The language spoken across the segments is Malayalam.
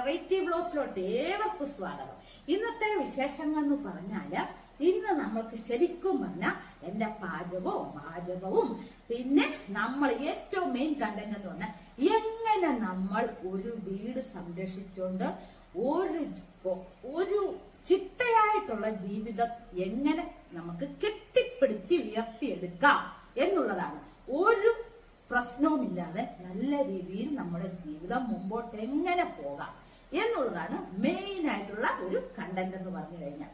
വെറൈറ്റി ബ്ലോസിലോട്ട് ഏവർക്കും സ്വാഗതം. ഇന്നത്തെ വിശേഷങ്ങൾ എന്ന് പറഞ്ഞാൽ ഇന്ന് നമ്മൾക്ക് ശരിക്കും പറഞ്ഞ എന്റെ പാചകവും പാചകവും പിന്നെ നമ്മൾ ഏറ്റവും മെയിൻ കണ്ടന്റ് എന്ന് പറഞ്ഞാൽ എങ്ങനെ നമ്മൾ ഒരു വീട് സംരക്ഷിച്ചുകൊണ്ട് ഒരു ഒരു ചിട്ടയായിട്ടുള്ള ജീവിതം എങ്ങനെ നമുക്ക് കെട്ടിപ്പിടുത്തി ഉയർത്തിയെടുക്കാം എന്നുള്ളതാണ്. ഒരു പ്രശ്നവുമില്ലാതെ നല്ല രീതിയിൽ നമ്മുടെ ജീവിതം മുമ്പോട്ട് എങ്ങനെ പോകാം. എന്നുള്ളതാണ് മെയിൻ ആയിട്ടുള്ള ഒരു കണ്ടന്റ് എന്ന് പറഞ്ഞു കഴിഞ്ഞാൽ.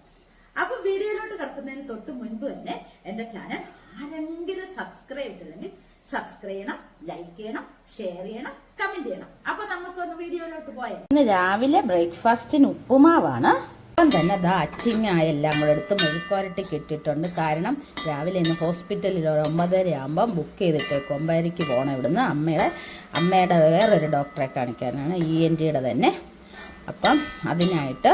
അപ്പൊ വീഡിയോയിലോട്ട് കിടക്കുന്നതിന് തൊട്ട് മുൻപ് തന്നെ എന്റെ ചാനൽ ആരെങ്കിലും സബ്സ്ക്രൈബ് ചെയ്തില്ലെങ്കിൽ സബ്സ്ക്രൈബ് ചെയ്യണം ലൈക്ക് ചെയ്യണം ഷെയർ ചെയ്യണം കമന്റ് ചെയ്യണം. അപ്പൊ നമുക്കൊന്ന് വീഡിയോയിലോട്ട് പോയാൽ ഇന്ന് രാവിലെ ബ്രേക്ക്ഫാസ്റ്റിന് ഉപ്പുമാവാണ്. ഇപ്പം തന്നെ ദാ അച്ചിങ്ങായെല്ലാം കൂടെ എടുത്ത് മെഴുക്കോരട്ടിക്ക് ഇട്ടിട്ടുണ്ട് കാരണം രാവിലെ ഇന്ന് ഹോസ്പിറ്റലിൽ ഒരു ഒമ്പതര ആകുമ്പം ബുക്ക് ചെയ്തിട്ടേക്ക് ഒമ്പതരയ്ക്ക് പോകണം ഇവിടുന്ന് അമ്മയുടെ അമ്മയുടെ വേറൊരു ഡോക്ടറെ കാണിക്കാനാണ്. ഇ എൻ ടിയുടെ തന്നെ. അപ്പം അതിനായിട്ട്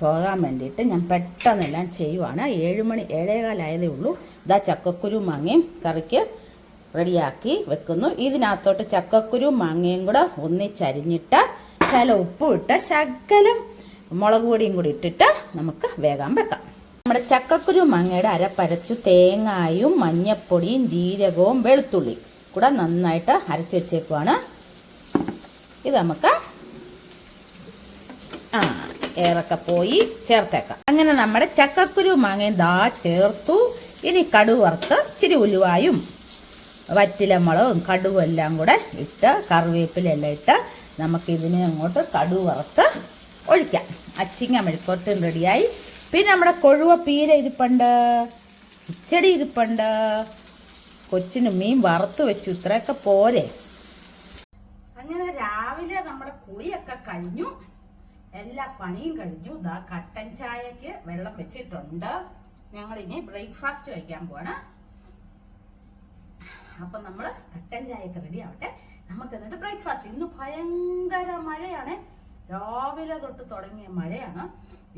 പോകാൻ വേണ്ടിയിട്ട് ഞാൻ പെട്ടെന്നെല്ലാം ചെയ്യുവാണ്. ഏഴ് മണി ഏഴേകാലായതേ ഉള്ളൂ. ഇതാ ചക്കക്കുരു മാങ്ങയും കറിക്ക് റെഡിയാക്കി വെക്കുന്നു. ഇതിനകത്തോട്ട് ചക്കക്കുരു മാങ്ങയും കൂടെ ഒന്നിച്ചരിഞ്ഞിട്ട് ശല ഉപ്പും ഇട്ട് ശകലം മുളക് പൊടിയും കൂടി ഇട്ടിട്ട് നമുക്ക് വേഗം വെക്കാം. നമ്മുടെ ചക്കക്കുരു മാങ്ങയുടെ അരപ്പരച്ചു തേങ്ങായും മഞ്ഞപ്പൊടിയും ജീരകവും വെളുത്തുള്ളി കൂടെ നന്നായിട്ട് അരച്ചു വെച്ചേക്കുവാണ്. ഇത് നമുക്ക് ആ ഏറൊക്കെ പോയി ചേർത്തേക്കാം. അങ്ങനെ നമ്മുടെ ചക്കക്കുരു മാങ്ങയും ദാ ചേർത്തു. ഇനി കടുവറുത്ത് ഇച്ചിരി ഉലുവായും വറ്റിലമുളകും കടുവും എല്ലാം കൂടെ ഇട്ട് കറിവേപ്പിലെല്ലാം ഇട്ട് നമുക്ക് ഇതിനെ അങ്ങോട്ട് കടുവറുത്ത് ഒഴിക്കാം. അച്ചിങ്ങ മെഴുക്കോട്ടും റെഡിയായി. പിന്നെ നമ്മുടെ കൊഴുവ പീര ഇരിപ്പുണ്ട്. ഇച്ചടി ഇരിപ്പുണ്ട്. കൊച്ചിന് മീൻ വറുത്ത് വെച്ചു. ഇത്രയൊക്കെ പോരെ. അങ്ങനെ രാവിലെ നമ്മുടെ കുളിയൊക്കെ കഴിഞ്ഞു. എല്ലാ പണിയും കഴിഞ്ഞു. ഇതാ കട്ടൻ ചായക്ക് വെള്ളം വെച്ചിട്ടുണ്ട്. ഞങ്ങൾ ഇനി ബ്രേക്ക്ഫാസ്റ്റ് കഴിക്കാൻ പോവാണ്. അപ്പൊ നമ്മൾ കട്ടൻ ചായക്ക് റെഡി ആവട്ടെ. നമുക്ക് എന്നിട്ട് ബ്രേക്ക്ഫാസ്റ്റ് ഇന്ന് ഭയങ്കര മഴയാണ്. രാവിലെ തൊട്ട് തുടങ്ങിയ മഴയാണ്.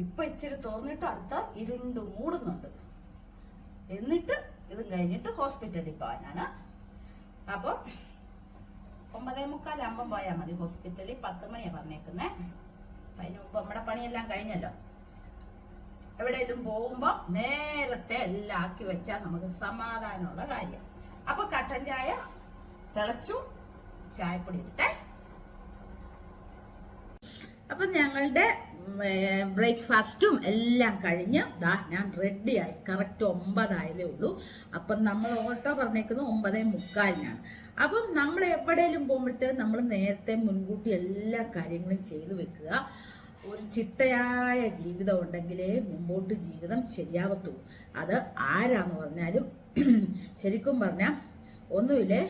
ഇപ്പൊ ഇച്ചിരി തോന്നിട്ട് അടുത്ത ഇരുണ്ട് മൂടുന്നുണ്ട്. എന്നിട്ട് ഇതും കഴിഞ്ഞിട്ട് ഹോസ്പിറ്റലിൽ പോകാനാണ്. അപ്പൊ ഒമ്പതേ മുക്കാലാകുമ്പം പോയാൽ മതി. ഹോസ്പിറ്റലിൽ പത്ത് മണിയാണ് പറഞ്ഞേക്കുന്നേ. അതിന് മുമ്പ് നമ്മുടെ പണിയെല്ലാം കഴിഞ്ഞല്ലോ. എവിടെയെങ്കിലും പോകുമ്പോ നേരത്തെ എല്ലാം ആക്കി വെച്ചാൽ നമുക്ക് സമാധാനമുള്ള കാര്യം. അപ്പൊ കട്ടൻ ചായ തിളച്ചു ചായപ്പൊടി ഇട്ടേ അപ്പൊ ഞങ്ങളുടെ ബ്രേക്ക്ഫാസ്റ്റും എല്ലാം കഴിഞ്ഞ് ദാ ഞാൻ റെഡിയായി. കറക്റ്റ് ഒമ്പതായാലേ ഉള്ളൂ. അപ്പം നമ്മൾ ഓട്ടോ പറഞ്ഞേക്കുന്നത് ഒമ്പതേ മുക്കാലിനാണ്. അപ്പം നമ്മൾ എവിടെയെങ്കിലും പോകുമ്പോഴത്തേക്ക് നമ്മൾ നേരത്തെ മുൻകൂട്ടി എല്ലാ കാര്യങ്ങളും ചെയ്തു വെക്കുക. ഒരു ചിട്ടയായ ജീവിതം ഉണ്ടെങ്കിലേ മുമ്പോട്ട് ജീവിതം ശരിയാകത്തുള്ളൂ അത് ആരാന്ന് പറഞ്ഞാലും ശരിക്കും പറഞ്ഞാൽ ഒന്നുമില്ലേ?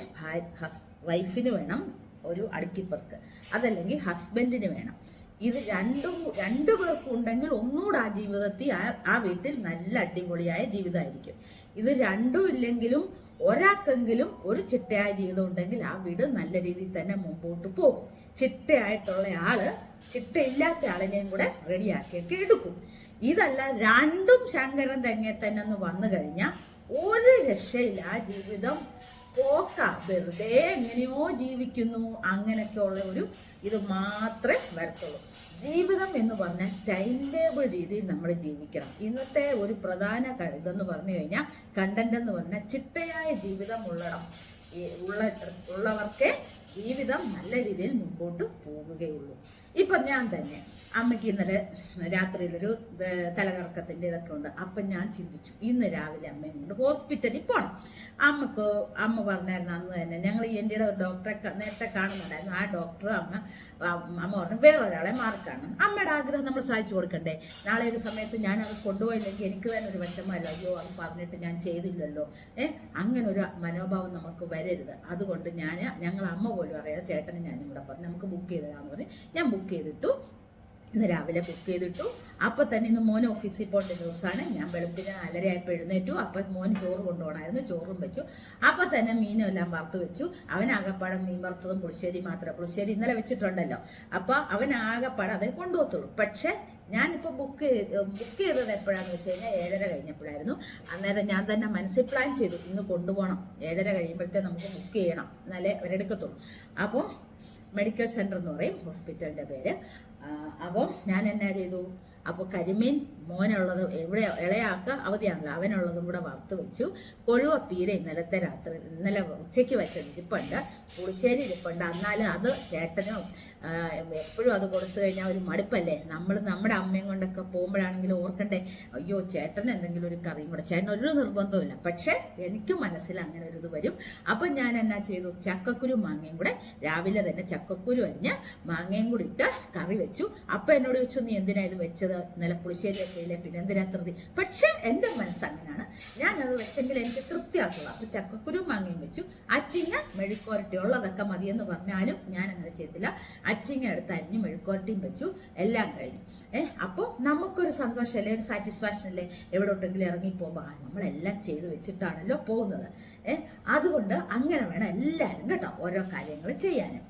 വൈഫിന് വേണം ഒരു അടുക്കിപ്പുറക്ക് അതല്ലെങ്കിൽ ഹസ്ബൻഡിന് വേണം. ഇത് രണ്ടും രണ്ടു പേർക്കും ഉണ്ടെങ്കിൽ ഒന്നുകൂടെ ആ ജീവിതത്തിൽ ആ ആ വീട്ടിൽ നല്ല അടിപൊളിയായ ജീവിതമായിരിക്കും. ഇത് രണ്ടും ഇല്ലെങ്കിലും ഒരാൾക്കെങ്കിലും ഒരു ചിട്ടയായ ജീവിതം ഉണ്ടെങ്കിൽ ആ വീട് നല്ല രീതിയിൽ തന്നെ മുമ്പോട്ട് പോകും. ചിട്ടയായിട്ടുള്ള ആൾ ചിട്ടയില്ലാത്ത ആളിനെയും കൂടെ റെഡിയാക്കിയൊക്കെ എടുക്കും. ഇതല്ല രണ്ടും ശങ്കരൻ തെങ്ങെ തന്നെ ഒന്ന് വന്നു കഴിഞ്ഞാൽ ഒരു രക്ഷയില്ല. ആ ജീവിതം പോക്ക. വെറുതെ എങ്ങനെയോ ജീവിക്കുന്നു. അങ്ങനെയൊക്കെ ഉള്ള ഒരു ഇത് മാത്രമേ വരത്തുള്ളൂ. ജീവിതം എന്ന് പറഞ്ഞാൽ ടൈം ടേബിൾ രീതിയിൽ നമ്മൾ ജീവിക്കണം. ഇന്നത്തെ ഒരു പ്രധാന ഇതെന്ന് പറഞ്ഞു കഴിഞ്ഞാൽ കണ്ടന്റ് എന്ന് പറഞ്ഞാൽ ചിട്ടയായ ജീവിതം ഉള്ളടം. ഉള്ള ഉള്ളവർക്കേ ജീവിതം നല്ല രീതിയിൽ മുമ്പോട്ട് പോകുകയുള്ളൂ. ഇപ്പം ഞാൻ തന്നെ അമ്മയ്ക്ക് ഇന്നലെ രാത്രിയിലൊരു തലകറക്കത്തിന്റെ ഇതൊക്കെ ഉണ്ട്. അപ്പം ഞാൻ ചിന്തിച്ചു ഇന്ന് രാവിലെ അമ്മയും കൊണ്ട് ഹോസ്പിറ്റലിൽ പോകണം അമ്മയ്ക്ക് അമ്മ പറഞ്ഞായിരുന്നു അന്ന് തന്നെ ഞങ്ങൾ എന്റെ ഡോക്ടറെ നേരത്തെ കാണുന്നുണ്ടായിരുന്നു. ആ ഡോക്ടർ അമ്മ അമ്മ പറഞ്ഞു വേറൊരാളെ മാർക്കാണ് അമ്മയുടെ ആഗ്രഹം നമ്മൾ സാധിച്ചു കൊടുക്കണ്ടേ? നാളെ ഒരു സമയത്ത് ഞാൻ അത് കൊണ്ടുപോയില്ലെങ്കിൽ എനിക്ക് തന്നെ ഒരു വിഷമമല്ല. അയ്യോ അത് പറഞ്ഞിട്ട് ഞാൻ ചെയ്തില്ലല്ലോ. ഏഹ് അങ്ങനെ ഒരു മനോഭാവം നമുക്ക് വരരുത്. അതുകൊണ്ട് ഞാൻ ഞങ്ങൾ അമ്മ പോലും അറിയാതെ ചേട്ടനും ഞാനും കൂടെ പറഞ്ഞു നമുക്ക് ബുക്ക് ചെയ്തതാന്ന് പറഞ്ഞ് ഞാൻ ബുക്ക് ചെയ്തിട്ടു. ഇന്ന് രാവിലെ ബുക്ക് ചെയ്തിട്ടു. അപ്പൊ തന്നെ ഇന്ന് മോൻ ഓഫീസിൽ പോകേണ്ട ദിവസമാണ്. ഞാൻ വെളുപ്പിന് അലരയായപ്പോൾ എഴുന്നേറ്റു. അപ്പൊ മോന് ചോറ് കൊണ്ടുപോകണമായിരുന്നു. ചോറും വെച്ചു. അപ്പൊ തന്നെ മീനും എല്ലാം വറുത്ത് വെച്ചു. അവൻ ആകപ്പാടം മീൻ വറുത്തതും പുളിശ്ശേരി മാത്രമേ പുളിശ്ശേരി ഇന്നലെ വെച്ചിട്ടുണ്ടല്ലോ. അപ്പൊ അവൻ ആകപ്പാടം അതേ കൊണ്ടുപോകത്തുള്ളൂ. പക്ഷെ ഞാനിപ്പോൾ ബുക്ക് ബുക്ക് ചെയ്തത് എപ്പോഴാന്ന് വെച്ച് കഴിഞ്ഞാൽ ഏഴര കഴിഞ്ഞപ്പോഴായിരുന്നു. അന്നേരം ഞാൻ തന്നെ മനസ്സിൽ പ്ലാൻ ചെയ്തു ഇന്ന് കൊണ്ടുപോകണം ഏഴര കഴിയുമ്പോഴത്തേ നമുക്ക് ബുക്ക് ചെയ്യണം. എന്നാലേ അവരെടുക്കത്തുള്ളൂ. അപ്പോൾ മെഡിക്കൽ സെന്റർ എന്ന് പറയും ഹോസ്പിറ്റലിന്റെ പേര്. അപ്പോൾ ഞാൻ എന്നാ ചെയ്തു? അപ്പോൾ കരിമീൻ മോനുള്ളത് എവിടെ ഇളയാക്ക അവധിയാണല്ലോ അവനുള്ളതും കൂടെ വറുത്ത് വെച്ചു. കൊഴുവ പീര ഇന്നലത്തെ രാത്രി ഇന്നലെ ഉച്ചയ്ക്ക് വെച്ച ഇരിപ്പുണ്ട് പുളിശ്ശേരി ഇരിപ്പുണ്ട്. എന്നാലും അത് ചേട്ടനും എപ്പോഴും അത് കൊടുത്തു കഴിഞ്ഞാൽ ഒരു മടുപ്പല്ലേ? നമ്മൾ നമ്മുടെ അമ്മയും കൊണ്ടൊക്കെ പോകുമ്പോഴാണെങ്കിലും ഓർക്കണ്ടേ അയ്യോ ചേട്ടൻ എന്തെങ്കിലും ഒരു കറിയും കൂടെ. ചേട്ടൻ ഒരു നിർബന്ധമില്ല പക്ഷേ എനിക്ക് മനസ്സിൽ അങ്ങനെ ഒരു ഇത് വരും. അപ്പം ഞാൻ എന്നാ ചെയ്തു? ചക്കക്കുരു മാങ്ങയും കൂടെ രാവിലെ തന്നെ ചക്കക്കുരു അരിഞ്ഞ് മാങ്ങയും കൂടി ഇട്ട് കറി വെച്ചു. അപ്പം എന്നോട് ചോദിച്ചു നീ എന്തിനാ ഇത് വെച്ചത്? ഇന്നലെ പുളിശ്ശേരി ഒക്കെ പിന്നെ എന്തിനാ തൃപ്തി പക്ഷെ എന്റെ മനസ്സ് അങ്ങനെയാണ്. ഞാനത് വെച്ചെങ്കിൽ എനിക്ക് തൃപ്തിയാക്കുക അപ്പൊ ചക്കക്കുരു മാങ്ങയും വെച്ചു. അച്ചിങ്ങ മെഴുക്കുവരട്ടി ഉള്ളതൊക്കെ മതിയെന്ന് പറഞ്ഞാലും ഞാൻ അങ്ങനെ ചെയ്തില്ല അച്ചിങ്ങ എടുത്ത് അരിഞ്ഞ് മെഴുക്കുവരട്ടിയും വെച്ചു. എല്ലാം കഴിഞ്ഞു. ഏഹ് അപ്പോൾ നമുക്കൊരു സന്തോഷം അല്ലേ? ഒരു സാറ്റിസ്ഫാക്ഷൻ അല്ലേ? എവിടോട്ടെങ്കിലും ഇറങ്ങിപ്പോകുമ്പോൾ ആ നമ്മളെല്ലാം ചെയ്ത് വെച്ചിട്ടാണല്ലോ പോകുന്നത്. ഏഹ് അതുകൊണ്ട് അങ്ങനെ വേണം എല്ലാവരും കേട്ടോ ഓരോ കാര്യങ്ങൾ ചെയ്യാനും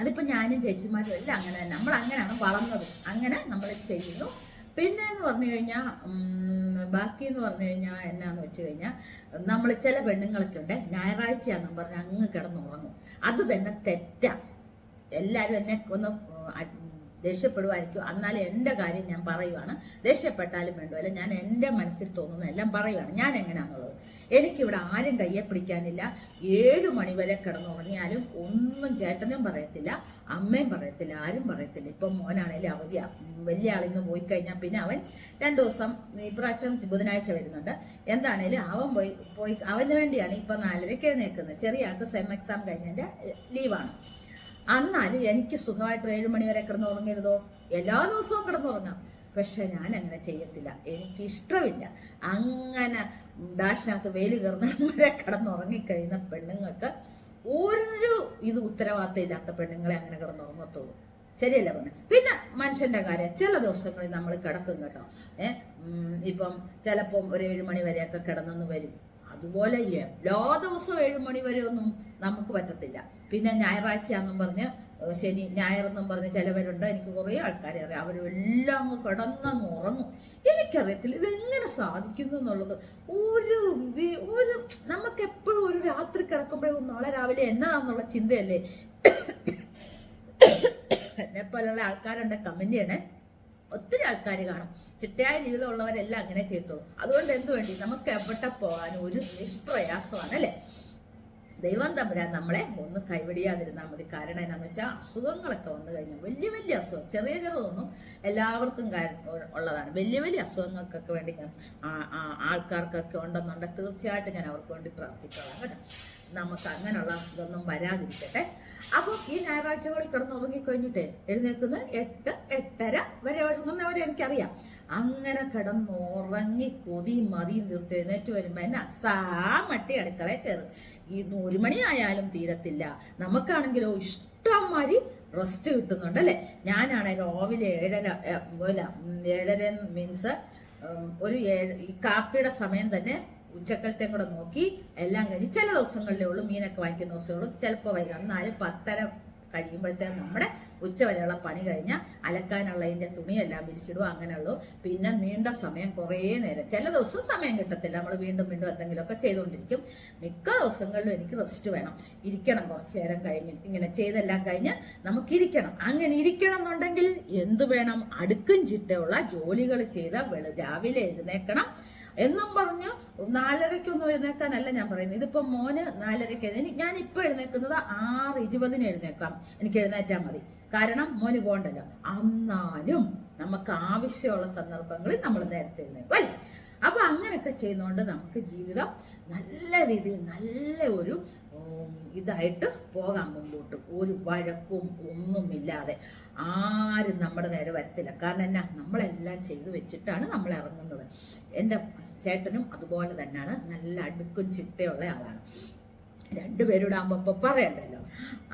അതിപ്പോൾ ഞാനും ചേച്ചിമാരും എല്ലാം അങ്ങനെ തന്നെ. നമ്മൾ അങ്ങനെയാണ് വളർന്നത്. അങ്ങനെ നമ്മൾ ചെയ്യുന്നു. പിന്നെ എന്ന് പറഞ്ഞു കഴിഞ്ഞാൽ ബാക്കി എന്ന് പറഞ്ഞു കഴിഞ്ഞാൽ എന്നാന്ന് വെച്ച് കഴിഞ്ഞാൽ നമ്മൾ ചില പെണ്ണുങ്ങളൊക്കെ ഉണ്ട്. ഞായറാഴ്ചയാണെന്നും പറഞ്ഞ് അങ്ങ് കിടന്നുറങ്ങും. അത് തന്നെ തെറ്റാ. എല്ലാവരും എന്നെ ഒന്ന് ദേഷ്യപ്പെടുമായിരിക്കും എന്നാലും എന്റെ കാര്യം ഞാൻ പറയുവാണ്. ദേഷ്യപ്പെട്ടാലും വേണ്ടുമല്ല ഞാൻ എന്റെ മനസ്സിൽ തോന്നുന്ന എല്ലാം പറയുവാണ്. ഞാൻ എങ്ങനെയാണെന്നുള്ളത് എനിക്കിവിടെ ആരും കയ്യെ പിടിക്കാനില്ല. ഏഴ് മണി വരെ കിടന്നുറങ്ങിയാലും ഒന്നും ചേട്ടനും പറയത്തില്ല അമ്മയും പറയത്തില്ല ആരും പറയത്തില്ല. ഇപ്പം മോനാണേലും അവധി വലിയ ആളിന്ന് പോയി കഴിഞ്ഞാൽ പിന്നെ അവൻ രണ്ടു ദിവസം ഇപ്രാവശ്യം ബുധനാഴ്ച വരുന്നുണ്ട്. എന്താണേലും അവൻ പോയി പോയി അവന് വേണ്ടിയാണ് ഇപ്പം നാലരയ്ക്ക് എഴുന്നേൽക്കുന്നത്. ചെറിയ ആൾക്ക് സെം എക്സാം കഴിഞ്ഞതിന്റെ ലീവാണ്. എന്നാലും എനിക്ക് സുഖമായിട്ട് ഏഴ് മണി വരെ കിടന്നുറങ്ങരുതോ? എല്ലാ ദിവസവും കിടന്നുറങ്ങാം. പക്ഷെ ഞാൻ അങ്ങനെ ചെയ്യത്തില്ല. എനിക്ക് ഇഷ്ടമില്ല അങ്ങനെ ഡാഷിനകത്ത് വെയിൽ കയറുന്ന വരെ കിടന്നുറങ്ങിക്കഴിയുന്ന പെണ്ണുങ്ങൾക്ക് ഒരു ഇത് ഉത്തരവാദിത്തം ഇല്ലാത്ത പെണ്ണുങ്ങളെ അങ്ങനെ കിടന്നുറങ്ങത്തുള്ളൂ. ശരിയല്ല പറഞ്ഞു പിന്നെ മനുഷ്യന്റെ കാര്യം ചില ദിവസങ്ങളിൽ നമ്മൾ കിടക്കും കേട്ടോ. ഏർ ഇപ്പം ചിലപ്പം ഒരു ഏഴ് മണി വരെയൊക്കെ കിടന്നെന്ന് വരും. അതുപോലെ എല്ലാ ദിവസവും ഏഴ് മണി വരെ ഒന്നും നമുക്ക് പറ്റത്തില്ല. പിന്നെ ഞായറാഴ്ചയാണെന്നും പറഞ്ഞ് ശനി ഞായറെന്നും പറഞ്ഞ് ചിലവരുണ്ട്. എനിക്ക് കുറേ ആൾക്കാരെ അറിയാം. അവരെല്ലാം അങ്ങ് കിടന്നങ്ങ് ഉറങ്ങും. എനിക്കറിയത്തില്ല ഇതെങ്ങനെ സാധിക്കുന്നു എന്നുള്ളത്. ഒരു ഒരു നമുക്ക് എപ്പോഴും ഒരു രാത്രി കിടക്കുമ്പോഴും നാളെ രാവിലെ എന്നതാന്നുള്ള ചിന്തയല്ലേ? എന്നെ പോലുള്ള ആൾക്കാരുണ്ട്. കമന്റ് ചെയ്യണേ. ഒത്തിരി ആൾക്കാർ കാണും. ചിട്ടയായ ജീവിതമുള്ളവരെല്ലാം അങ്ങനെ ചെയ്തോളും അതുകൊണ്ട് എന്ത് വേണ്ടി നമുക്ക് എവിടെ പോകാനും ഒരു നിഷ്പ്രയാസമാണ് അല്ലേ? ദൈവം തമ്പുരാൻ നമ്മളെ ഒന്ന് കൈവിടിയാതിരുന്നാൽ മതി. കാരണം എന്നാന്ന് വെച്ചാൽ അസുഖങ്ങളൊക്കെ വന്നു കഴിഞ്ഞാൽ വലിയ വലിയ അസുഖം ചെറിയ ചെറുതൊന്നും എല്ലാവർക്കും ഉള്ളതാണ്. വലിയ വലിയ അസുഖങ്ങൾക്കൊക്കെ വേണ്ടി ഞാൻ ആൾക്കാർക്കൊക്കെ ഉണ്ടെന്നുണ്ടെങ്കിൽ തീർച്ചയായിട്ടും ഞാൻ അവർക്ക് വേണ്ടി പ്രാർത്ഥിച്ചോളാം കേട്ടോ. നമുക്ക് അങ്ങനെയുള്ള ഇതൊന്നും വരാതിരിക്കട്ടെ. അപ്പോൾ ഈ ഞായറാഴ്ചകളിൽ കിടന്ന് കഴിഞ്ഞിട്ട് എഴുന്നേൽക്കുന്നത് എട്ട് എട്ടര വരെ ഉറങ്ങുന്നവരെ എനിക്കറിയാം. അങ്ങനെ കിടന്നുറങ്ങി കൊതി മതി നിർത്തി എഴുന്നേറ്റ് വരുമ്പോൾ എന്നെ സാമട്ടി അടുക്കളയിൽ കയറും. ഈ ഒരു മണിയായാലും തീരത്തില്ല. നമുക്കാണെങ്കിലോ ഇഷ്ടംമാതിരി റെസ്റ്റ് കിട്ടുന്നുണ്ട് അല്ലേ? ഞാനാണ് രാവിലെ ഏഴര അല്ല ഏഴര മീൻസ് ഒരു ഏഴ് ഈ കാപ്പിയുടെ സമയം തന്നെ ഉച്ചക്കലത്തെയും കൂടെ നോക്കി എല്ലാം കഴിഞ്ഞ് ചില ദിവസങ്ങളിലേ ഉള്ളൂ മീനൊക്കെ വാങ്ങിക്കുന്ന ദിവസമേ ഉള്ളൂ. ചിലപ്പോൾ വൈകും എന്നാലും പത്തര കഴിയുമ്പോഴത്തേക്കും നമ്മുടെ ഉച്ച വരെയുള്ള പണി കഴിഞ്ഞാൽ അലക്കാനുള്ളതിന്റെ തുണിയെല്ലാം വിരിച്ചിടുക അങ്ങനെയുള്ളൂ. പിന്നെ നീണ്ട സമയം കുറേ നേരം. ചില ദിവസം സമയം കിട്ടത്തില്ല. നമ്മൾ വീണ്ടും വീണ്ടും എന്തെങ്കിലുമൊക്കെ ചെയ്തുകൊണ്ടിരിക്കും. മിക്ക ദിവസങ്ങളിലും എനിക്ക് റെസ്റ്റ് വേണം. ഇരിക്കണം കുറച്ച് നേരം കഴിഞ്ഞ്. ഇങ്ങനെ ചെയ്തെല്ലാം കഴിഞ്ഞ് നമുക്കിരിക്കണം. അങ്ങനെ ഇരിക്കണം എന്നുണ്ടെങ്കിൽ എന്ത് വേണം? അടുക്കും ചിട്ടയുള്ള ജോലികൾ ചെയ്ത രാവിലെ എഴുന്നേക്കണം. എന്നും പറഞ്ഞു നാലരയ്ക്കൊന്നും എഴുന്നേക്കാനല്ല ഞാൻ പറയുന്നത്. ഇതിപ്പോ മോന് നാലരയ്ക്ക് എഴുന്നേ ഞാൻ ഇപ്പൊ എഴുന്നേക്കുന്നത് ആറ് ഇരുപതിന് എഴുന്നേക്കാം. എനിക്ക് എഴുന്നേറ്റാൽ മതി. കാരണം മോന് പോകണ്ടല്ലോ അന്നാലും നമുക്ക് ആവശ്യമുള്ള സന്ദർഭങ്ങളിൽ നമ്മൾ നേരത്തെ എഴുന്നേക്കും അല്ലേ? അപ്പൊ അങ്ങനെയൊക്കെ ചെയ്യുന്നതുകൊണ്ട് നമുക്ക് ജീവിതം നല്ല രീതിയിൽ നല്ല ഒരു ഇതായിട്ട് പോകാം മുമ്പോട്ട്. ഒരു വഴക്കും ഒന്നുമില്ലാതെ ആരും നമ്മുടെ നേരെ വരത്തില്ല. കാരണം എന്നാ നമ്മളെല്ലാം ചെയ്തു വെച്ചിട്ടാണ് നമ്മൾ ഇറങ്ങുന്നത്. എന്റെ ചേട്ടനും അതുപോലെ തന്നെയാണ്. നല്ല അടുക്കും ചിട്ടയുള്ള ആളാണ്. രണ്ടുപേരുടെ ആകുമ്പോൾ ഇപ്പം പറയണ്ടല്ലോ.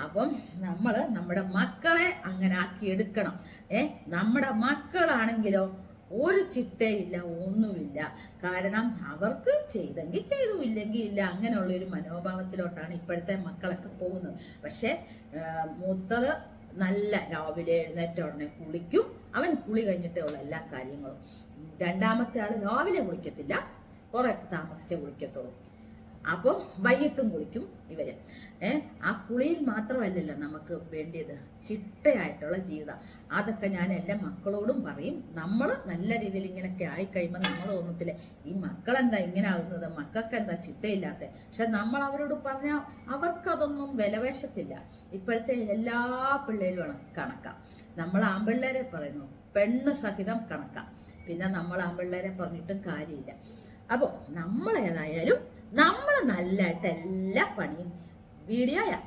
അപ്പം നമ്മൾ നമ്മുടെ മക്കളെ അങ്ങനെ ആക്കി എടുക്കണം. ഏ നമ്മുടെ മക്കളാണെങ്കിലോ ഒരു ചിട്ടയില്ല ഒന്നുമില്ല. കാരണം അവർക്ക് ചെയ്തെങ്കിൽ ചെയ്തു ഇല്ലെങ്കിൽ ഇല്ല. അങ്ങനെയുള്ള ഒരു മനോഭാവത്തിലോട്ടാണ് ഇപ്പോഴത്തെ മക്കളൊക്കെ പോകുന്നത്. പക്ഷേ മൂത്തത് നല്ല രാവിലെ എഴുന്നേറ്റ ഉടനെ കുളിക്കും. അവൻ കുളി കഴിഞ്ഞിട്ടേ ഉള്ള എല്ലാ കാര്യങ്ങളും. രണ്ടാമത്തെ ആൾ രാവിലെ കുളിക്കത്തില്ല. കുറെ താമസിച്ചേ കുളിക്കത്തുള്ളൂ. അപ്പം വൈകിട്ടും കുളിക്കും ഇവർ ആ കുളിയിൽ മാത്രമല്ലല്ലോ നമുക്ക് വേണ്ടിയത് ചിട്ടയായിട്ടുള്ള ജീവിതം. അതൊക്കെ ഞാൻ എന്റെ മക്കളോടും പറയും. നമ്മൾ നല്ല രീതിയിൽ ഇങ്ങനെയൊക്കെ ആയിക്കഴിയുമ്പോൾ നമ്മൾ തോന്നത്തില്ലേ ഈ മക്കളെന്താ ഇങ്ങനെ ആകുന്നത്? മക്കൾക്ക് എന്താ ചിട്ടയില്ലാത്ത? പക്ഷെ നമ്മൾ അവരോട് പറഞ്ഞാൽ അവർക്കതൊന്നും വിലവേശത്തില്ല. ഇപ്പോഴത്തെ എല്ലാ പിള്ളേരും കണക്കാം. നമ്മൾ ആൺപിള്ളേരെ പറയുന്നു പെണ്ണ് സഹിതം കണക്കാം. പിന്നെ നമ്മൾ ആൺപിള്ളേരെ പറഞ്ഞിട്ടും കാര്യമില്ല. അപ്പോൾ നമ്മൾ ഏതായാലും നമ്മൾ നല്ലതായിട്ട് എല്ലാ പണിയും വീഡിയോയാ.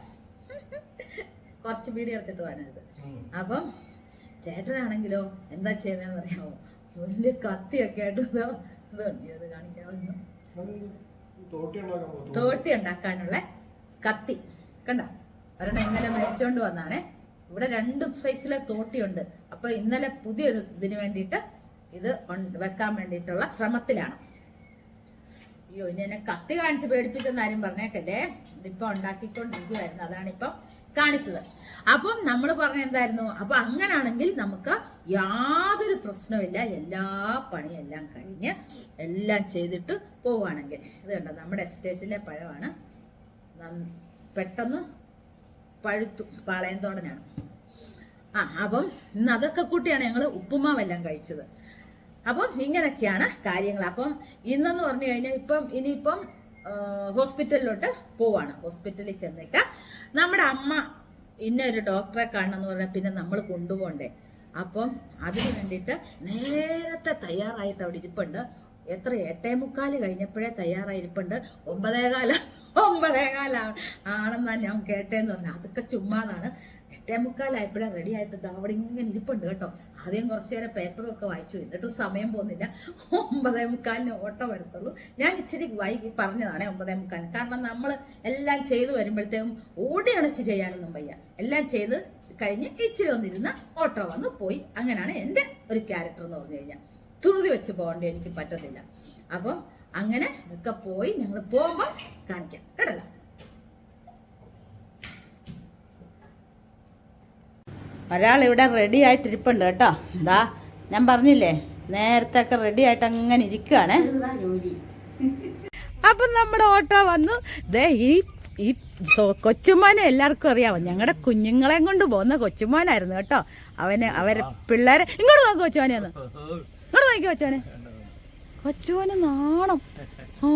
കുറച്ച് വീഡിയോ എടുത്തിട്ട് പോകാനത് അപ്പം ചേട്ടനാണെങ്കിലോ എന്താ ചെയ്യുന്നതെന്ന് അറിയാമോ വലിയ കത്തിയൊക്കെ ആയിട്ട് ഇതുണ്ട് അത് കാണിക്കാവുന്നു തോട്ടി ഉണ്ടാക്കാനുള്ള കത്തി. കണ്ട? ഒരെണ്ണം ഇന്നലെ മേടിച്ചോണ്ട് വന്നാണേ. ഇവിടെ രണ്ട് സൈസിലെ തോട്ടിയുണ്ട്. അപ്പൊ ഇന്നലെ പുതിയൊരു ഇതിന് വേണ്ടിയിട്ട് ഇത് വെക്കാൻ വേണ്ടിയിട്ടുള്ള ശ്രമത്തിലാണ്. അയ്യോ ഇനി എന്നെ കത്തി കാണിച്ച് പേടിപ്പിച്ചെന്ന് ആരും പറഞ്ഞേക്കല്ലേ? ഇതിപ്പോ ഉണ്ടാക്കിക്കൊണ്ടിരിക്കുവായിരുന്നു. അതാണ് ഇപ്പം കാണിച്ചത്. അപ്പം നമ്മൾ പറഞ്ഞ എന്തായിരുന്നു? അപ്പൊ അങ്ങനാണെങ്കിൽ നമുക്ക് യാതൊരു പ്രശ്നമില്ല എല്ലാ പണിയെല്ലാം കഴിഞ്ഞ് എല്ലാം ചെയ്തിട്ട് പോവുകയാണെങ്കിൽ. ഇത് കണ്ടോ? നമ്മുടെ എസ്റ്റേറ്റിലെ പഴമാണ്. പെട്ടെന്ന് പഴുത്തു. പാളയന്തോടനാണ് ആ അപ്പം ഇന്ന് അതൊക്കെ കൂട്ടിയാണ് ഞങ്ങൾ ഉപ്പുമാവെല്ലാം കഴിച്ചത്. അപ്പം ഇങ്ങനെയൊക്കെയാണ് കാര്യങ്ങൾ. അപ്പം ഇന്നെന്ന് പറഞ്ഞു കഴിഞ്ഞാൽ ഇപ്പം ഇനിയിപ്പം ഹോസ്പിറ്റലിലോട്ട് പോവാണ്. ഹോസ്പിറ്റലിൽ ചെന്നിട്ട് നമ്മുടെ അമ്മ ഇന്ന ഒരു ഡോക്ടറെ കാണണം എന്ന് പറഞ്ഞാൽ പിന്നെ നമ്മൾ കൊണ്ടുപോകണ്ടേ അപ്പം അതിന് വേണ്ടിയിട്ട് നേരത്തെ തയ്യാറായിട്ട് അവിടെ ഇരിപ്പുണ്ട്. എത്ര? എട്ടേ മുക്കാൽ കഴിഞ്ഞപ്പോഴേ തയ്യാറായിരിപ്പുണ്ട് ഒമ്പതേകാല ഒമ്പതേകാലാണ് ആണെന്നാണ് ഞാൻ കേട്ടേന്ന് പറഞ്ഞു. അതൊക്കെ ചുമ്മാതാണ്. എട്ടേ മുക്കാലായപ്പോഴേ റെഡി ആയിട്ട് അവിടെ ഇങ്ങനെ ഇരിപ്പുണ്ട് കേട്ടോ. ആദ്യം കുറച്ച് നേരം പേപ്പറൊക്കെ വായിച്ചു. എന്നിട്ട് സമയം പോകുന്നില്ല. ഒമ്പതേ മുക്കാലിന് ഓട്ടോ വരത്തുള്ളൂ. ഞാൻ ഇച്ചിരി വൈകി പറഞ്ഞതാണേ ഒമ്പതേ മുക്കാലിന് കാരണം നമ്മൾ എല്ലാം ചെയ്തു വരുമ്പോഴത്തേക്കും ഓടി അണച്ച് ചെയ്യാനൊന്നും വയ്യ. എല്ലാം ചെയ്ത് കഴിഞ്ഞ് ഇച്ചിരി വന്നിരുന്ന ഓട്ടോ വന്ന് പോയി. അങ്ങനെയാണ് എന്റെ ഒരു ക്യാരക്ടർ എന്ന് പറഞ്ഞു കഴിഞ്ഞാൽ. തുറുതി വെച്ച് പോകേണ്ടി എനിക്ക് പറ്റത്തില്ല. അപ്പം അങ്ങനെ ഒക്കെ പോയി ഞങ്ങൾ പോകുമ്പോൾ കാണിക്കാം. കേട്ടല്ലോ? ഒരാൾ ഇവിടെ റെഡി ആയിട്ടിരിപ്പുണ്ട് കേട്ടോ. എന്താ ഞാൻ പറഞ്ഞില്ലേ നേരത്തെ ഒക്കെ റെഡി ആയിട്ട് അങ്ങനെ ഇരിക്കുകയാണ് അപ്പം നമ്മുടെ ഓട്ടോ വന്നു. ദേ ഈ ഈ കൊച്ചുമോനെ എല്ലാവർക്കും അറിയാമോ ഞങ്ങളുടെ കുഞ്ഞുങ്ങളെയും കൊണ്ട് പോകുന്ന കൊച്ചുമോനായിരുന്നു കേട്ടോ. അവന് അവരെ പിള്ളേരെ ഇങ്ങോട്ട് നോക്ക് കൊച്ചുമോനെ ഒന്ന്. ഇങ്ങോട്ട് നോക്കി കൊച്ചുമോനെ. കൊച്ചുമോനെ നാണം. ആ.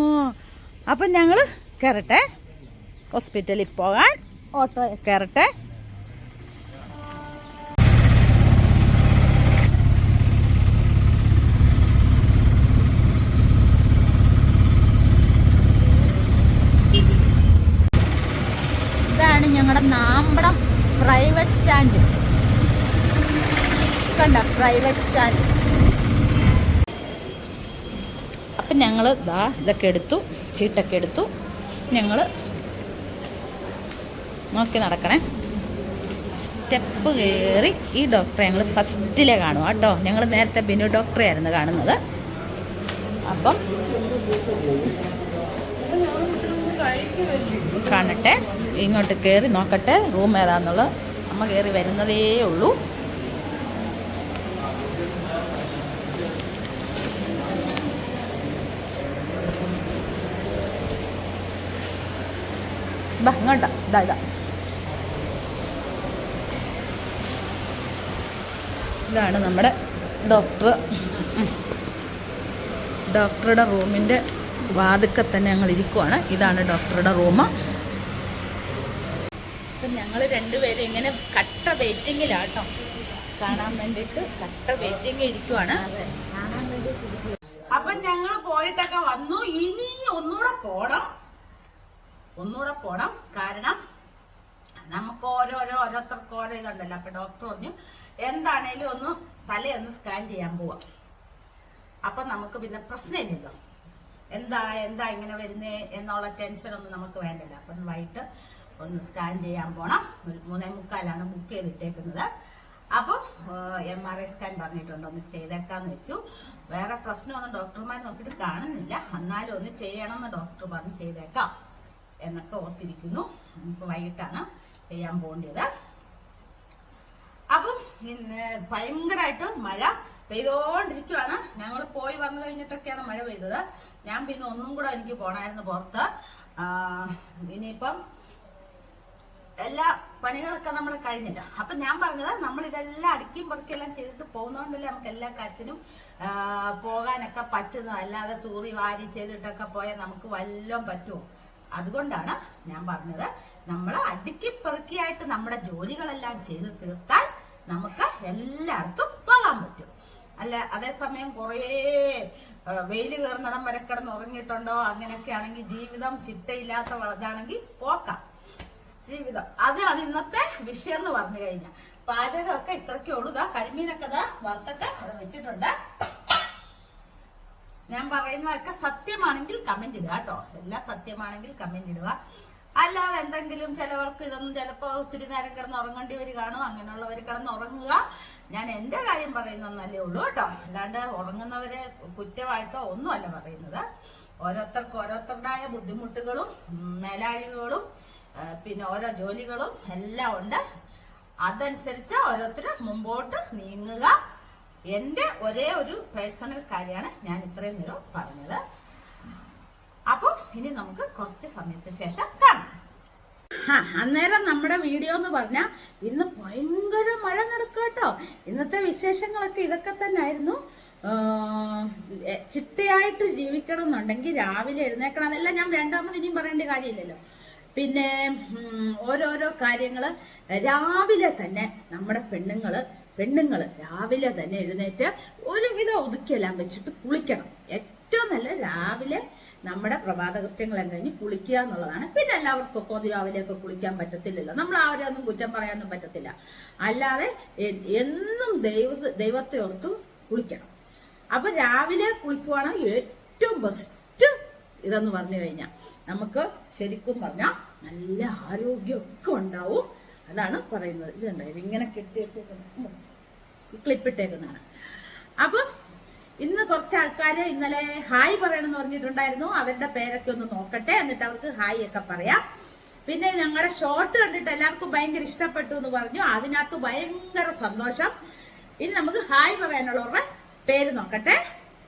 അപ്പം ഞങ്ങൾ കയറട്ടെ ഹോസ്പിറ്റലിൽ പോകാൻ ഓട്ടോ കയറട്ടെ ഇതാണ് ഞങ്ങളുടെ നാമ്പടം പ്രൈവറ്റ് സ്റ്റാൻഡ് കണ്ട പ്രൈവറ്റ് സ്റ്റാൻഡ് അപ്പം ഞങ്ങൾ ദാ ഇതൊക്കെ എടുത്തു ചീട്ടൊക്കെ എടുത്തു. ഞങ്ങൾ നോക്കി നടക്കണേ. സ്റ്റെപ്പ് കയറി ഈ ഡോക്ടറെ ഞങ്ങൾ ഫസ്റ്റിലെ കാണും. കേട്ടോ ഞങ്ങൾ നേരത്തെ ബിനു ഡോക്ടറെ ആയിരുന്നു കാണുന്നത്. അപ്പം കാണട്ടെ. ഇങ്ങോട്ട് കയറി നോക്കട്ടെ. റൂം ഏതാന്നുള്ളത്. അമ്മ കയറി വരുന്നതേ ഉള്ളൂ. ഇതാ ഇതാ. ഇതാണ് നമ്മുടെ ഡോക്ടർ. ഡോക്ടറുടെ റൂമിന്റെ വാതുക്കെ തന്നെ ഞങ്ങൾ ഇരിക്കുവാണ്. ഇതാണ് ഡോക്ടറുടെ റൂം അപ്പം ഞങ്ങൾ രണ്ടുപേരും ഇങ്ങനെ കട്ട വെയിറ്റിങ്ങിലാട്ടോ കാണാൻ വേണ്ടിയിട്ട് കട്ട വെയിറ്റിംഗ് ഇരിക്കുവാണ്. അപ്പം ഞങ്ങൾ പോയിട്ടൊക്കെ വന്നു. ഇനി ഒന്നുകൂടെ പോണം. ഒന്നുകൂടെ പോണം. കാരണം നമുക്ക് ഓരോരോ ഓരോരുത്തർക്ക് ഓരോ ഇതുണ്ടല്ലോ. അപ്പൊ ഡോക്ടർ പറഞ്ഞു എന്താണേലും ഒന്ന് തലയൊന്ന് സ്കാൻ ചെയ്യാൻ പോവാം. അപ്പൊ നമുക്ക് പിന്നെ പ്രശ്നമില്ലല്ലോ. എന്താ എന്താ ഇങ്ങനെ വരുന്നേ എന്നുള്ള ടെൻഷൻ ഒന്നും നമുക്ക് വേണ്ടില്ല. അപ്പം വൈകിട്ട് ഒന്ന് സ്കാൻ ചെയ്യാൻ പോണം. മൂന്നേ മുക്കാലാണ് ബുക്ക് ചെയ്തിട്ടേക്കുന്നത്. അപ്പം എം ആർ ഐ സ്കാൻ പറഞ്ഞിട്ടുണ്ട്. ഒന്ന് ചെയ്തേക്കാന്ന് വെച്ചു. വേറെ പ്രശ്നമൊന്നും ഡോക്ടർമാർ നോക്കിയിട്ട് കാണുന്നില്ല. എന്നാലും ഒന്ന് ചെയ്യണമെന്ന് ഡോക്ടർ പറഞ്ഞ് ചെയ്തേക്കാം എന്നൊക്കെ ഓർത്തിരിക്കുന്നു. ഇപ്പൊ വൈകിട്ടാണ് ചെയ്യാൻ പോകേണ്ടത്. അപ്പം ഭയങ്കരമായിട്ട് മഴ പെയ്തോണ്ടിരിക്കുവാണ്. ഞങ്ങൾ പോയി വന്നു കഴിഞ്ഞിട്ടൊക്കെയാണ് മഴ പെയ്തത്. ഞാൻ പിന്നെ ഒന്നും കൂടെ എനിക്ക് പോണായിരുന്നു പുറത്ത്. ഇനിയിപ്പം എല്ലാ പണികളൊക്കെ നമ്മൾ കഴിഞ്ഞിട്ട്. അപ്പൊ ഞാൻ പറഞ്ഞത് നമ്മൾ ഇതെല്ലാം അടുക്കിയും പെറുക്കിയെല്ലാം ചെയ്തിട്ട് പോകുന്നോണ്ടല്ലേ നമുക്ക് എല്ലാ കാര്യത്തിനും പോകാനൊക്കെ പറ്റുന്നത്. അല്ലാതെ തൂറി വാരി ചെയ്തിട്ടൊക്കെ പോയാൽ നമുക്ക് വല്ലതും പറ്റുമോ അതുകൊണ്ടാണ് ഞാൻ പറഞ്ഞത് നമ്മൾ അടുക്കി പെറുക്കിയായിട്ട് നമ്മുടെ ജോലികളെല്ലാം ചെയ്ത് തീർത്താൽ നമുക്ക് എല്ലായിടത്തും പോകാൻ പറ്റും. അല്ല അതേസമയം കുറേ വെയിൽ കയറുന്നിടം വരെ കിടന്ന് ഉറങ്ങിയിട്ടുണ്ടോ? അങ്ങനെയൊക്കെ ആണെങ്കിൽ ജീവിതം ചിട്ടയില്ലാത്ത വളർത്താണെങ്കിൽ പോക്കാം. ജീവിതം. അതാണ് ഇന്നത്തെ വിഷയം എന്ന് പറഞ്ഞു കഴിഞ്ഞാൽ. പാചകമൊക്കെ ഇത്രയ്ക്കേ ഉള്ളൂ. ഇതാ കരിമീനൊക്കെ ഇതാ വറുത്തൊക്കെ വെച്ചിട്ടുണ്ട്. ഞാൻ പറയുന്നതൊക്കെ സത്യമാണെങ്കിൽ കമന്റ് ഇടുക കേട്ടോ. എല്ലാം സത്യമാണെങ്കിൽ കമന്റ് ഇടുക. അല്ലാതെ എന്തെങ്കിലും ചിലവർക്ക് ഇതൊന്നും ചിലപ്പോൾ ഒത്തിരി നേരം കിടന്ന് ഉറങ്ങേണ്ടി വരികയാണോ? അങ്ങനെയുള്ളവർ കിടന്ന് ഉറങ്ങുക. ഞാൻ എന്റെ കാര്യം പറയുന്നല്ലേ ഉള്ളൂ കേട്ടോ. അല്ലാണ്ട് ഉറങ്ങുന്നവരെ കുറ്റമായിട്ടോ ഒന്നുമല്ല പറയുന്നത്. ഓരോരുത്തർക്ക് ഓരോരുത്തരുടായ ബുദ്ധിമുട്ടുകളും മേലാഴികളും പിന്നെ ഓരോ ജോലികളും എല്ലാം ഉണ്ട്. അതനുസരിച്ച് ഓരോരുത്തർ മുമ്പോട്ട് നീങ്ങുക. എന്റെ ഒരേ ഒരു പേഴ്സണൽ കാര്യമാണ് ഞാൻ ഇത്രയും നേരം പറഞ്ഞത്. അപ്പോൾ ഇനി നമുക്ക് കുറച്ച് സമയത്തിന് ശേഷം കാണാം. അന്നേരം നമ്മുടെ വീഡിയോ എന്ന് പറഞ്ഞാൽ ഇന്ന് ഭയങ്കര മഴ നടക്കുക കേട്ടോ. ഇന്നത്തെ വിശേഷങ്ങളൊക്കെ ഇതൊക്കെ തന്നെ ആയിരുന്നു ചിട്ടയായിട്ട് ജീവിക്കണം എന്നുണ്ടെങ്കിൽ രാവിലെ എഴുന്നേക്കണം. അതെല്ലാം ഞാൻ രണ്ടാമത് ഇനിയും പറയേണ്ട കാര്യമില്ലല്ലോ. പിന്നെ ഓരോരോ കാര്യങ്ങൾ രാവിലെ തന്നെ നമ്മുടെ പെണ്ണുങ്ങൾ പെണ്ണുങ്ങൾ രാവിലെ തന്നെ എഴുന്നേറ്റ് ഒരുവിധം ഒതുക്കിയെല്ലാം വെച്ചിട്ട് കുളിക്കണം. ഏറ്റവും നല്ല രാവിലെ നമ്മുടെ പ്രഭാതകൃത്യങ്ങളെല്ലാം കഴിഞ്ഞ് കുളിക്കുക എന്നുള്ളതാണ്. പിന്നെ എല്ലാവർക്കും ഒക്കെ രാവിലെയൊക്കെ കുളിക്കാൻ പറ്റത്തില്ലല്ലോ. നമ്മൾ ആരും ഒന്നും കുറ്റം പറയാനൊന്നും പറ്റത്തില്ല. അല്ലാതെ എന്നും ദൈവ ദൈവത്തെ ഓർത്ത് കുളിക്കണം. അപ്പൊ രാവിലെ കുളിക്കുവാണെങ്കിൽ ഏറ്റവും ബെസ്റ്റ് ഇതെന്ന് പറഞ്ഞു കഴിഞ്ഞാൽ നമുക്ക് ശരിക്കും പറഞ്ഞാൽ നല്ല ആരോഗ്യമൊക്കെ ഉണ്ടാവും. അതാണ് പറയുന്നത്. ഇതുണ്ടോ ഇതിങ്ങനെ കെട്ടി വെച്ചേക്കുന്നത് ക്ലിപ്പിട്ടേക്കുന്നതാണ് അപ്പം ഇന്ന് കുറച്ച് ആൾക്കാര് ഇന്നലെ ഹായ് പറയണമെന്ന് പറഞ്ഞിട്ടുണ്ടായിരുന്നു. അവരുടെ പേരൊക്കെ ഒന്ന് നോക്കട്ടെ എന്നിട്ട് അവർക്ക് ഹായ് ഒക്കെ പറയാം. പിന്നെ ഞങ്ങളുടെ ഷോർട്ട് കണ്ടിട്ട് എല്ലാവർക്കും ഭയങ്കര ഇഷ്ടപ്പെട്ടു എന്ന് പറഞ്ഞു. അതിനകത്ത് ഭയങ്കര സന്തോഷം. ഇനി നമുക്ക് ഹായ് പറയാനുള്ളവരുടെ പേര് നോക്കട്ടെ.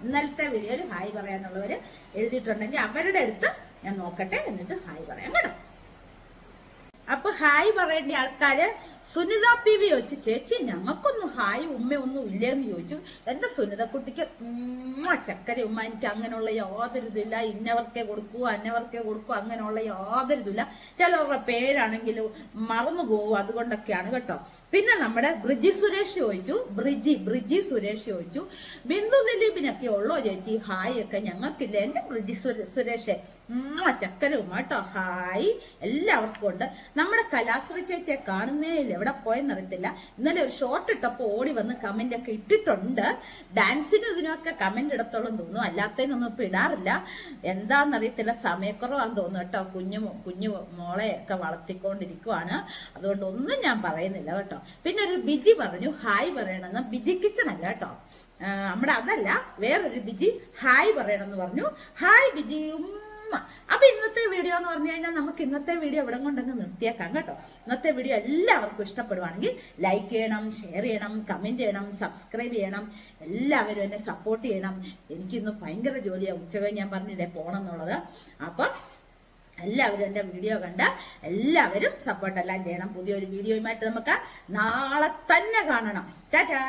ഇന്നലത്തെ വീഡിയോയിൽ ഹായ് പറയാനുള്ളവര് എഴുതിയിട്ടുണ്ടെങ്കിൽ അവരുടെ അടുത്ത് ഞാൻ നോക്കട്ടെ എന്നിട്ട് ഹായ് പറയാം കേട്ടോ. അപ്പൊ ഹായ് പറയേണ്ട ആൾക്കാര് സുനിത പി വി ചോദിച്ചു ചേച്ചി ഞങ്ങൾക്കൊന്നും ഹായ് ഉമ്മ ഒന്നും ഇല്ലേന്ന് ചോദിച്ചു. എന്റെ സുനിത കുട്ടിക്ക് ഉമ്മ ചക്കര ഉമ്മ എനിക്ക് അങ്ങനെയുള്ള യാതൊരു ഇതില്ല ഇന്നവർക്കേ കൊടുക്കൂ അന്നവർക്കേ കൊടുക്കൂ അങ്ങനെയുള്ള യാതൊരു ഇതില്ല ചിലവരുടെ പേരാണെങ്കിലും മറന്നു പോകും അതുകൊണ്ടൊക്കെയാണ് കേട്ടോ. പിന്നെ നമ്മുടെ ബ്രിജി സുരേഷ് ചോദിച്ചു ബ്രിജി ബ്രിജി സുരേഷ് ചോദിച്ചു ബിന്ദു ദിലീപിനൊക്കെ ഉള്ളോ ചേച്ചി? ഹായ് ഒക്കെ ഞങ്ങൾക്കില്ല? എന്റെ ബ്രിജി സുരേഷ് ചക്കര കേട്ടോ. ഹായ്. എല്ലാവർക്കും ഉണ്ട്. നമ്മുടെ കലാശ്രീ ചേച്ചിയെ കാണുന്നേ ഇല്ല എവിടെ പോയെന്ന് അറിയത്തില്ല ഇന്നലെ ഒരു ഷോർട്ട് ഇട്ടപ്പോൾ ഓടി വന്ന് കമന്റ് ഒക്കെ ഇട്ടിട്ടുണ്ട്. ഡാൻസിനും ഇതിനൊക്കെ കമന്റ് ഇടത്തോളം തോന്നുന്നു. അല്ലാത്തതിനൊന്നും ഇപ്പൊ ഇടാറില്ല. എന്താണെന്നറിയത്തില്ല സമയക്കുറവാന്ന് തോന്നുന്നു കേട്ടോ. കുഞ്ഞു കുഞ്ഞു മോളെ ഒക്കെ വളർത്തിക്കൊണ്ടിരിക്കുവാണ്. അതുകൊണ്ട് ഒന്നും ഞാൻ പറയുന്നില്ല കേട്ടോ. പിന്നെ ഒരു ബിജി പറഞ്ഞു. ഹായ് പറയണമെന്ന് ബിജി കിച്ചൺ അല്ല കേട്ടോ. നമ്മുടെ അതല്ല. വേറൊരു ബിജി ഹായ് പറയണമെന്ന് പറഞ്ഞു. ഹായ് ബിജിയും അപ്പൊ ഇന്നത്തെ വീഡിയോ എന്ന് പറഞ്ഞു കഴിഞ്ഞാൽ നമുക്ക് ഇന്നത്തെ വീഡിയോ ഇവിടെ കൊണ്ടങ്ങ് നിർത്തിയേക്കാം കേട്ടോ. ഇന്നത്തെ വീഡിയോ എല്ലാവർക്കും ഇഷ്ടപ്പെടുവാണെങ്കിൽ ലൈക്ക് ചെയ്യണം ഷെയർ ചെയ്യണം കമന്റ് ചെയ്യണം സബ്സ്ക്രൈബ് ചെയ്യണം എല്ലാവരും എന്നെ സപ്പോർട്ട് ചെയ്യണം. എനിക്കിന്ന് ഭയങ്കര ജോലിയാണ് ഉച്ചകഴിഞ്ഞ് ഞാൻ പറഞ്ഞില്ലേ പോണം എന്നുള്ളത് അപ്പൊ എല്ലാവരും എന്റെ വീഡിയോ കണ്ട് എല്ലാവരും സപ്പോർട്ടെല്ലാം ചെയ്യണം. പുതിയൊരു വീഡിയോയുമായിട്ട് നമുക്ക് നാളെ തന്നെ കാണണം. ടാറ്റാ!